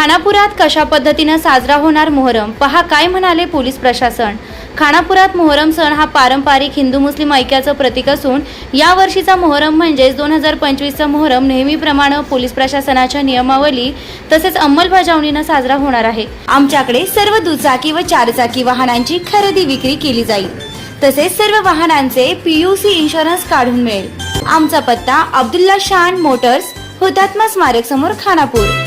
खानापुरात कशा पद्धतीनं साजरा होणार मोहरम? पहा काय म्हणाले पोलीस प्रशासन? खानापुरात मोहरम सण हा पारंपरिक हिंदू मुस्लिम ऐक्याचं प्रतीक असून या वर्षीचा मोहरम म्हणजेच दोन हजार पंचवीसचा मोहरम नेहमीप्रमाणे पोलीस प्रशासनाच्या नियमावली तसेच अंमलबजावणीनं साजरा होणार आहे. आमच्याकडे सर्व दुचाकी व चारचाकी वाहनांची खरेदी विक्री केली जाईल. तसेच सर्व वाहनांचे पीयूसी इन्शुरन्स काढून मिळेल. आमचा पत्ता अब्दुल्ला शान मोटर्स हुतात्मा स्मारक समोर खानापूर.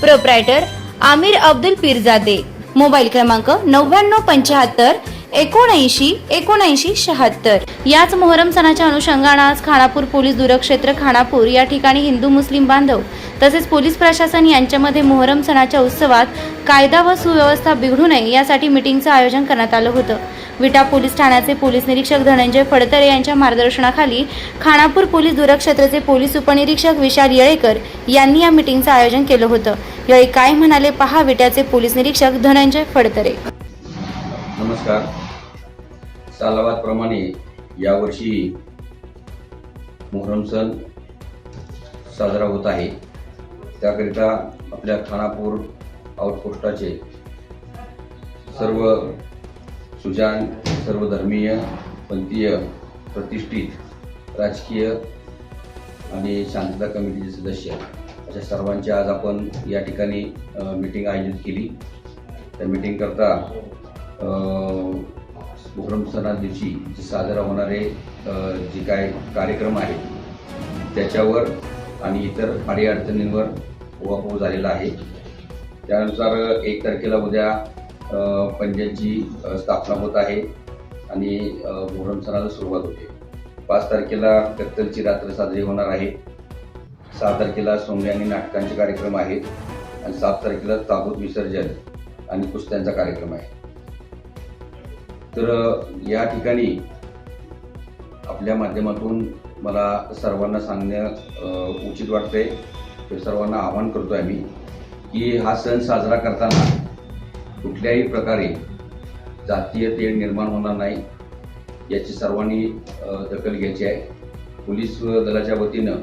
प्रोप्रायटर आमिर अब्दुल पिरजादे. मोबाईल क्रमांक नव्याण्णव पंच्याहत्तर एकोणऐंशी एकोणऐंशी शहात्तर. याच मोहरम सणाच्या अनुषंगानं आज खानापूर पोलीस दूरक्षेत्र खानापूर या ठिकाणी हिंदू मुस्लिम बांधव तसेच पोलीस प्रशासन यांच्यामध्ये मोहरम सणाच्या उत्सवात कायदा व सुव्यवस्था बिघडू नये यासाठी मिटिंगचं आयोजन करण्यात आलं होतं. विटा पोलीस ठाण्याचे पोलीस निरीक्षक धनंजय फडतरे यांच्या मार्गदर्शनाखाली खानापूर पोलीस दूरक्षेत्राचे पोलीस उपनिरीक्षक विशाल येळेकर यांनी या मिटिंगचं आयोजन केलं होतं. यावेळी काय म्हणाले पहा विट्याचे पोलीस निरीक्षक धनंजय फडतरे. नमस्कार. सालाबादप्रमाणे यावर्षी मोहरम सण साजरा होत आहे. त्याकरिता आपल्या खानापूर आउटपोस्टाचे सर्व सुजान सर्वधर्मीय पंथीय प्रतिष्ठित राजकीय आणि शांतता कमिटीचे सदस्य. अशा सर्वांची आज आपण या ठिकाणी मीटिंग आयोजित केली. त्या मीटिंग करता सणा दिवशी जे साजरा होणारे जे काय कार्यक्रम आहेत त्याच्यावर आणि इतर अडीअडचणींवर उहापोह झालेला आहे. त्यानुसार एक तारखेला उद्या अ, पंजाची स्थापना होत आहे आणि मोहरम सणाला सुरुवात होते. पाच तारखेला कत्तलची रात्र साजरी होणार आहे. सहा तारखेला सोंगे आणि नाटकांचे कार्यक्रम आहेत आणि सात तारखेला ताबूत विसर्जन आणि कुस्त्यांचा कार्यक्रम आहे. तर या ठिकाणी आपल्या माध्यमातून मला सर्वांना सांगणं उचित वाटतंय. तर सर्वांना आवाहन करतोय आम्ही की हा सण साजरा करताना कुठल्याही प्रकारे जातीय तेढ निर्माण होणार नाही याची सर्वांनी दखल घ्यायची आहे. पोलीस दलाच्या वतीनं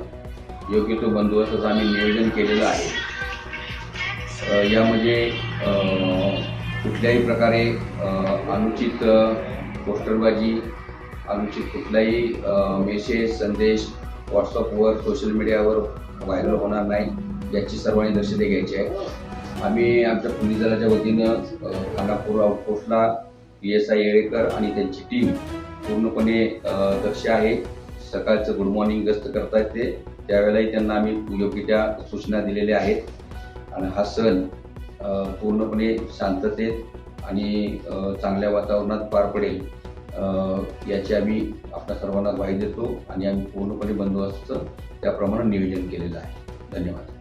योग्य तो बंदोबस्ताचं आम्ही नियोजन केलेलं आहे. यामध्ये कुठल्याही प्रकारे अनुचित पोस्टरबाजी अनुचित कुठलाही मेसेज संदेश व्हॉट्सअपवर सोशल मीडियावर व्हायरल होणार नाही याची सर्वांनी दक्षता घ्यायची आहे. आम्ही आमच्या पोलीस दलाच्या वतीनं खानापूर आउटपोस्टला पी एस आय येळेकर आणि त्यांची टीम पूर्णपणे दक्ष आहे. सकाळचं गुड मॉर्निंग गस्त करतायत ते. त्यावेळेलाही त्यांना आम्ही योग्य त्या सूचना दिलेल्या आहेत. आणि हा सण पूर्णपणे शांततेत आणि चांगल्या वातावरणात पार पडेल याची आम्ही आपल्या सर्वांना ग्वाही देतो आणि आम्ही पूर्णपणे बंदोबस्त त्याप्रमाणे नियोजन केलेलं आहे. धन्यवाद.